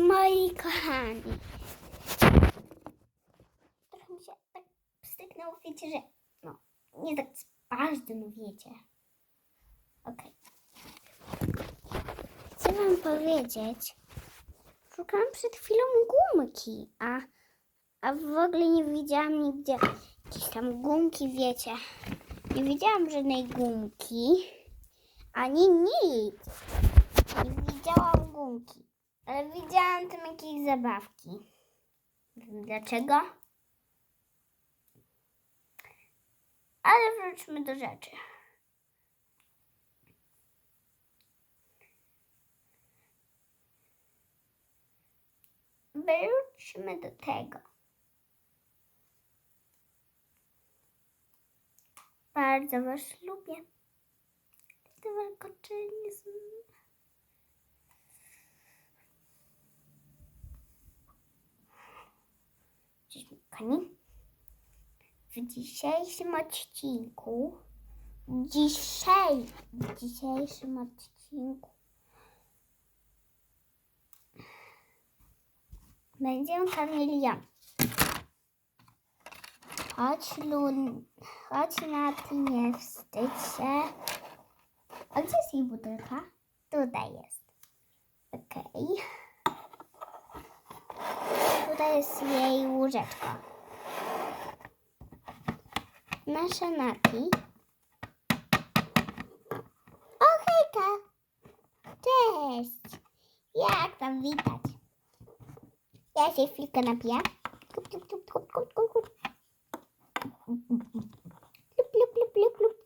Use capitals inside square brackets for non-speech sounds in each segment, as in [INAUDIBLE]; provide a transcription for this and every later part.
moi kochani. Trochę mi się tak styknęło, wiecie, że no, nie tak spaźdzę, no wiecie. Okej. Chcę wam powiedzieć, szukałam przed chwilą gumki, a, a w ogóle nie widziałam nigdzie jakieś tam gumki, wiecie. Nie widziałam żadnej gumki, ani nic. Nie widziałam gumki, ale widziałam tam jakieś zabawki. Nie dlaczego. Ale wróćmy do rzeczy. Wróćmy do tego. Bardzo Was lubię. Te warkoczyny są... Cześć, kochani. W dzisiejszym odcinku dzisiaj w dzisiejszym odcinku będziemy karmili ją. Chodź, Lun, chodź Nati, nie wstydź się. A gdzie jest jej butelka? Tutaj jest. Okej. Tutaj jest jej łóżeczko. Nasza Nati. O, hejka! Cześć! Jak tam witać? Ja się chwilkę napiję. Kup. Lup, lup, lup, lup, lup.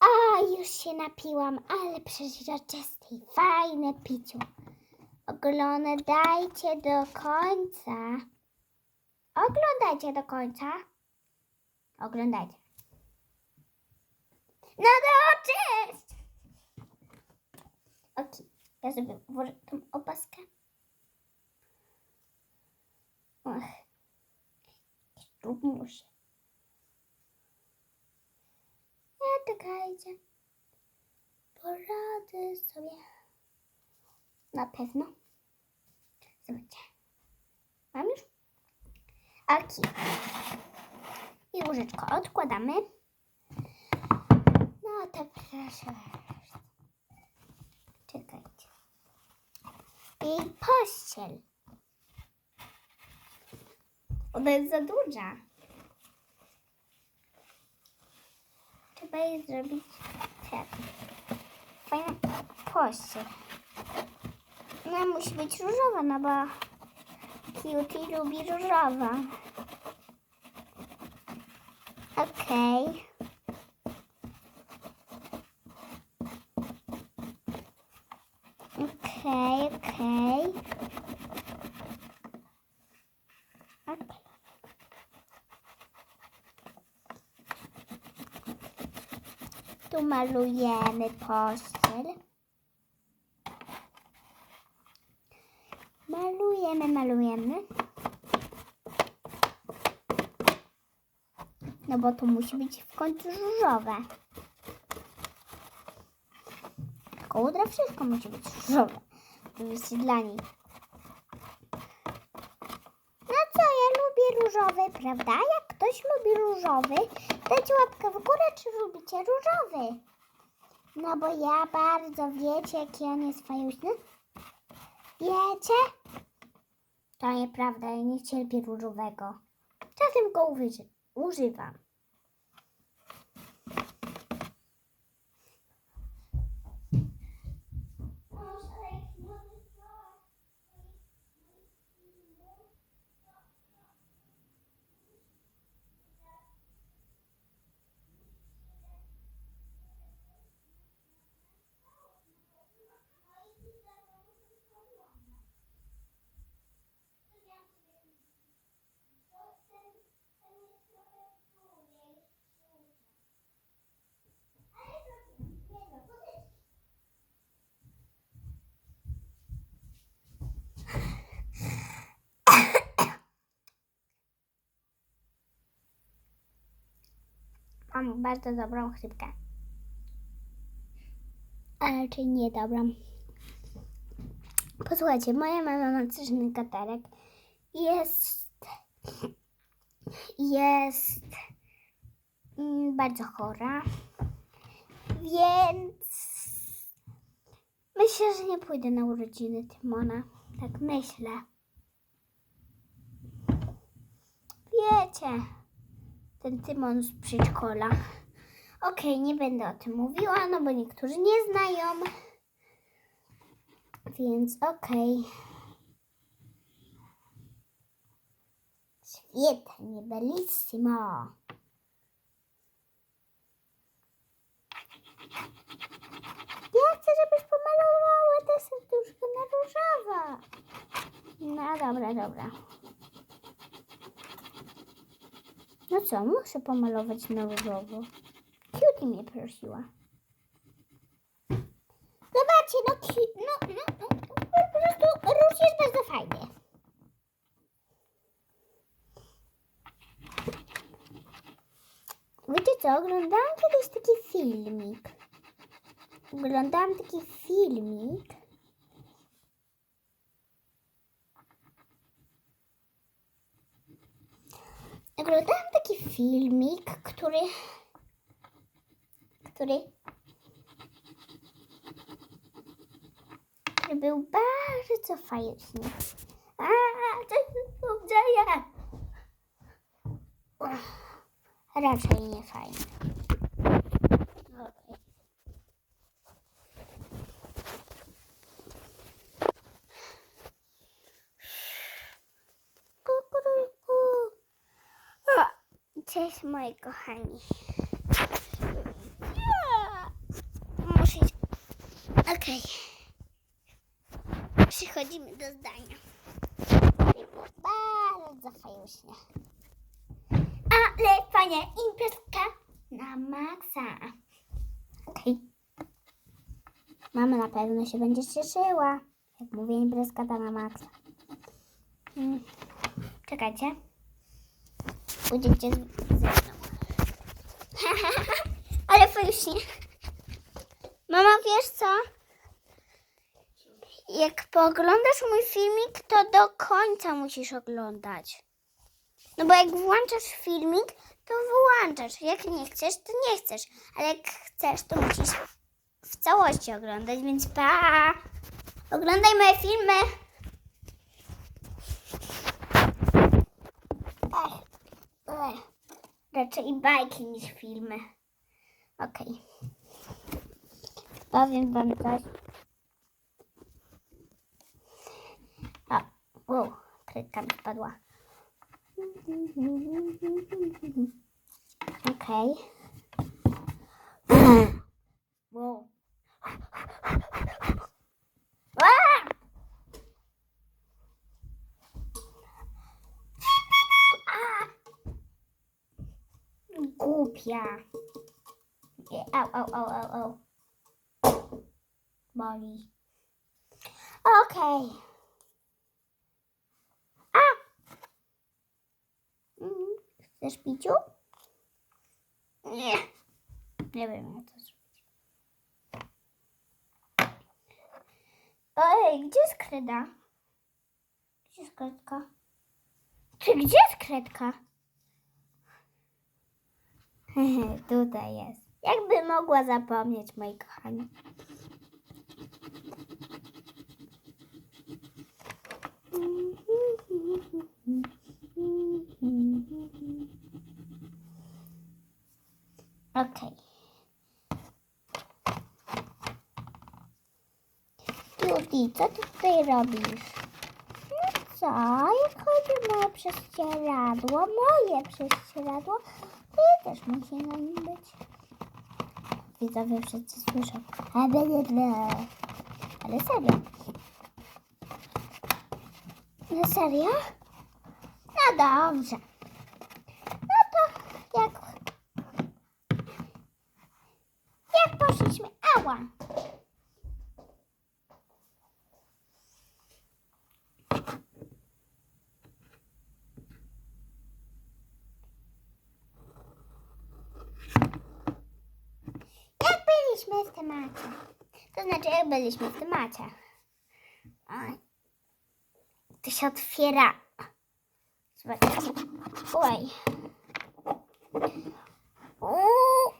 A, już się napiłam, ale przeźroczyste i fajne piciu. Oglądajcie do końca. Oglądajcie do końca. Oglądajcie. No to cześć! Okej, ja sobie włożę tą opaskę. Och, trudno się. Nie czekajcie. Poradzę sobie. Na pewno. Zobaczcie. Mam już? Aki. I łóżeczko odkładamy. No to proszę. Czekajcie. I pościel. Ona jest za duża. Trzeba jej zrobić tak. Fajna pościel. Ona musi być różowa, no bo Cutie lubi różowa. Okej. Okej, okej. Okej. Tu malujemy pościel. Malujemy, malujemy. No bo to musi być w końcu różowe. Kołdra wszystko musi być różowe. Oczywiście dla niej. No co, ja lubię różowy, prawda? Jak ktoś lubi różowy, dajcie łapkę w górę, czy lubicie różowy. No bo ja bardzo wiecie, jaki on jest fajuśny. Wiecie? To nieprawda, ja nie cierpię różowego. Czasem go uży- używam. Mam bardzo dobrą chrypkę. A raczej niedobrą. Posłuchajcie, moja mama ma straszny katarek. Jest. Jest. mm, Bardzo chora. Więc. Myślę, że nie pójdę na urodziny Tymona. Tak myślę. Wiecie, ten Tymon z przedszkola. Okej, nie będę o tym mówiła, no bo niektórzy nie znają. Więc okej. Świetnie, bellissimo. Ja chcę, żebyś pomalowała te serduszko na różowo. No dobra, dobra. No co, muszę pomalować na różowo. Cutie mnie prosiła. Zobaczcie, no, no, no, no, po prostu róż jest bardzo fajny. Wiecie co, oglądałam kiedyś taki filmik. Oglądałam taki filmik. Oglądałam taki filmik, który, który który był bardzo fajny. A, dzieje? Uch, Raczej nie fajny. Okej. Kukuryku. O, Cześć moi kochani. Muszę. Okej. Przechodzimy do zdania. Bardzo fajuśnie. Ale fajna imprezka na maksa. Okej. Mama na pewno się będzie cieszyła. Jak mówię, imprezka ta na maksa. Mm. Czekajcie. Pójdziecie ze mną. [LAUGHS] Ale fajuśnie. Mama, wiesz co? Jak pooglądasz mój filmik, to do końca musisz oglądać. No bo jak włączasz filmik, to wyłączasz. Jak nie chcesz, to nie chcesz. Ale jak chcesz, to musisz w całości oglądać, więc pa! Oglądaj moje filmy! Raczej bajki niż filmy. Okej. Powiem wam coś. O, wow, krytka mi spadła. Okej. Wow. Nie, Au, au, au, au, au. Boli. Okej. A! Mm, Chcesz piciu? Nie. Nie wiem, jak to zrobić. Gdzie jest kreda? Gdzie jest kredka? Czy gdzie jest kredka? [LAUGHS] Tutaj jest. Jakby mogła zapomnieć, moi kochani. Okej. Judy, co ty tutaj robisz? No co, jak chodzi moje prześcieradło, moje prześcieradło, ja też musi na nim być. Widzowie wszyscy słyszą. A byle. Ale serio. No serio? No dobrze. No to jak... Jak poszliśmy... Ała! Jak byliśmy w temacie? To znaczy, jak byliśmy w temacie. To się otwiera. Zobaczcie. Oj. Uuu.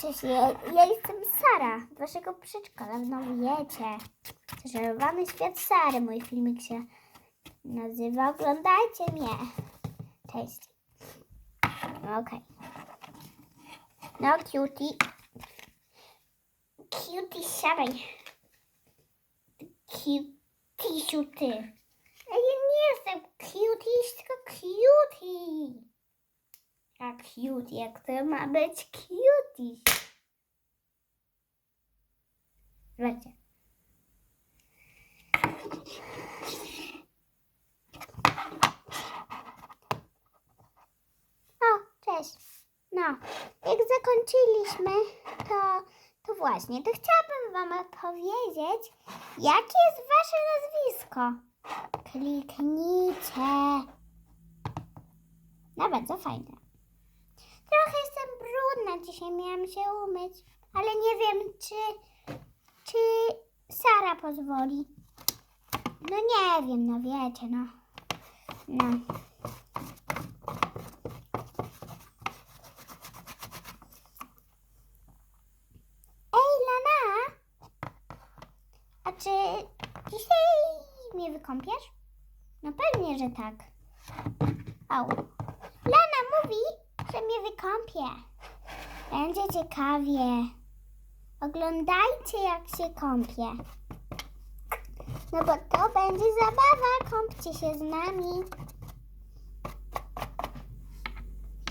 Cześć, ja, ja jestem Sara waszego przedszkola. No wiecie. Zażalowany świat Sary. Mój filmik się nazywa Oglądajcie mnie. Cześć. Okej. No, cutie. Cutie, siadaj. Cutisiu ty. A ja nie jestem cutie, tylko cutie. A cute, jak to ma być cutie? Zobaczcie. O, cześć. No, jak zakończyliśmy, to, to właśnie, to chciałabym Wam opowiedzieć, jakie jest Wasze nazwisko. Kliknijcie. No, bardzo fajne. Trochę jestem brudna, dzisiaj miałam się umyć, ale nie wiem, czy, czy Sara pozwoli. No nie wiem, no wiecie, no. No. Ej, Lana! A czy dzisiaj mnie wykąpiesz? No pewnie, że tak. Au. Lana mówi, że mnie wykąpie. Będzie ciekawie. Oglądajcie, jak się kąpię. No bo to będzie zabawa. Kąpcie się z nami.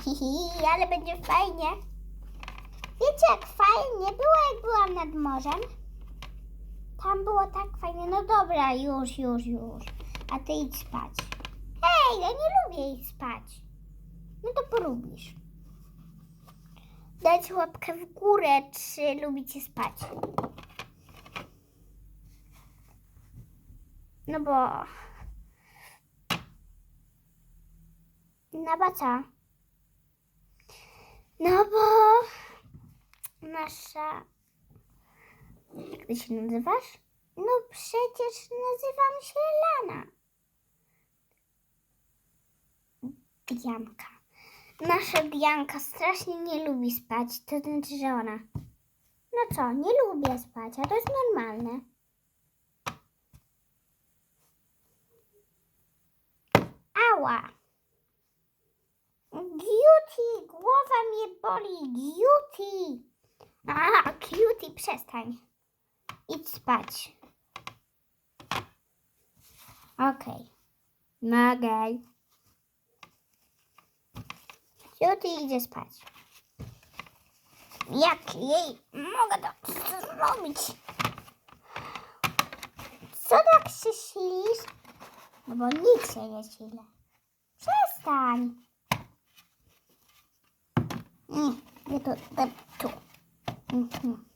Hihi, ale będzie fajnie. Wiecie, jak fajnie było, jak byłam nad morzem? Tam było tak fajnie. No dobra, już, już, już. A ty idź spać. Hej, ja nie lubię iść spać. No to polubisz. Dajcie łapkę w górę, czy lubicie spać. No bo... Bo co? No bo... Nasza... Jak ty się nazywasz? No przecież nazywam się Lana. Dianka. Nasza Dianka strasznie nie lubi spać. To znaczy, że ona. No co, nie lubię spać, a to jest normalne. Ała. Cutie, głowa mnie boli. Cutie. A, cutie, przestań. Idź spać. Okej. Mogę. Cutie idzie spać. Jak jej mogę to zrobić? Co tak się silisz? No bo nic się nie sile. Przestań. Nie, nie to, to tu. Mhm.